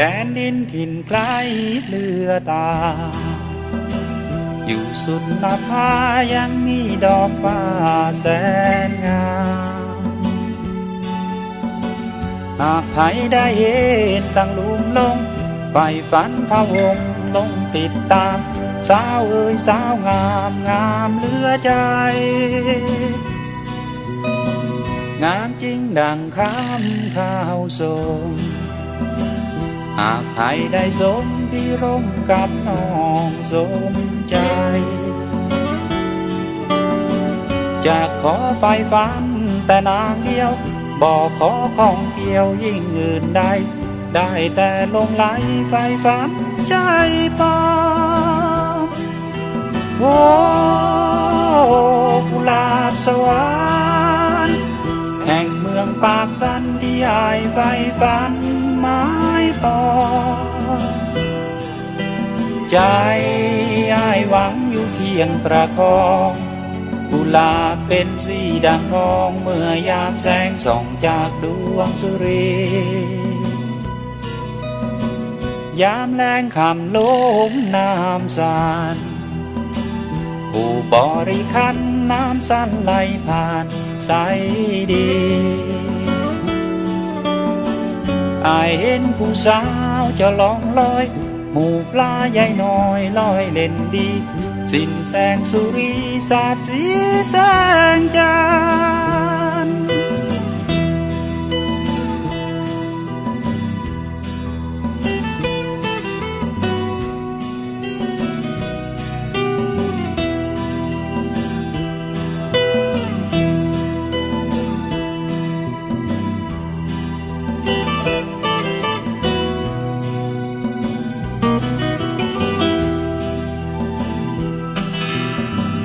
ดนดินถิ่นไกลเลือตา อยู่สุดนภายังมีดอกฟ้าแสนงามหากใครได้เห็นตั้งลุมลงไฟฝันพะวงลงติดตาม สาวเอ้ยสาวงามงามเลือใจ งามจริงดังคำข้าวทรง หากใครได้สมที่ร่มกับน้องสมใจ จะขอไฟฝันแต่นางเดียว บอกขอของเกี่ยวยิ่งอื่นใด ได้แต่ลงไหลไฟฝันใจปองโอ้กุหลาบสวรรค์แห่งเมืองปากสันที่อายไฟฝัน ไม้ปอ ใจอายหวังอยู่เคียงประคองกุหลาบเป็นสีดังทองเมื่อยามแสงส่องจากดวงสุรียามแรงคำลมน้ำสานผู้บริคันน้ำสั้นไหลผ่านใสดี อายเห็นผู้สาวจะลองลอย หมู่ปลาใหญ่น้อยลอยเล่นดี สิ้นแสงสุรีสาดสีแสงจันทร์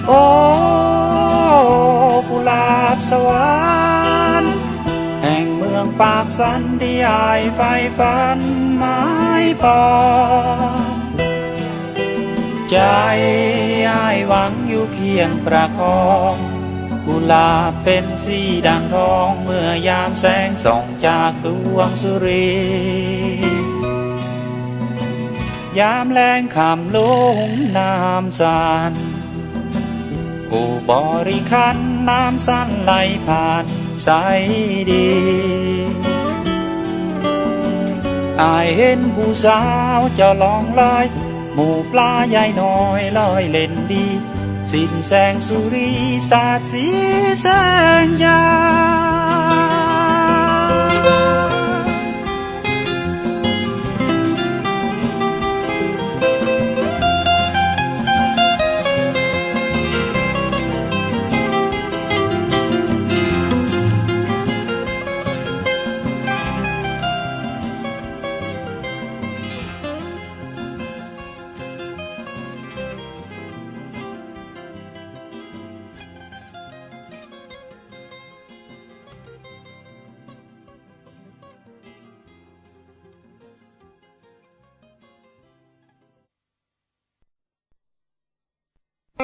โอ้กุหลาบสวรรค์แห่งเมืองปากสันที่อายไฟฝันไม้ปอใจอายหวังอยู่เคียงประคองกุหลาบเป็นสีดังทองเมื่อยามแสงส่องจากดวงสุรี ยามแรงคำลงน้ำสาน กูบริคันน้ำสั้นไหลผ่านใสดี อายเห็นผู้สาวจะลองลอยหมู่ปลาใหญ่น้อยลอยเล่นดี สิ้นแสงสุรีสาดสีแสงยา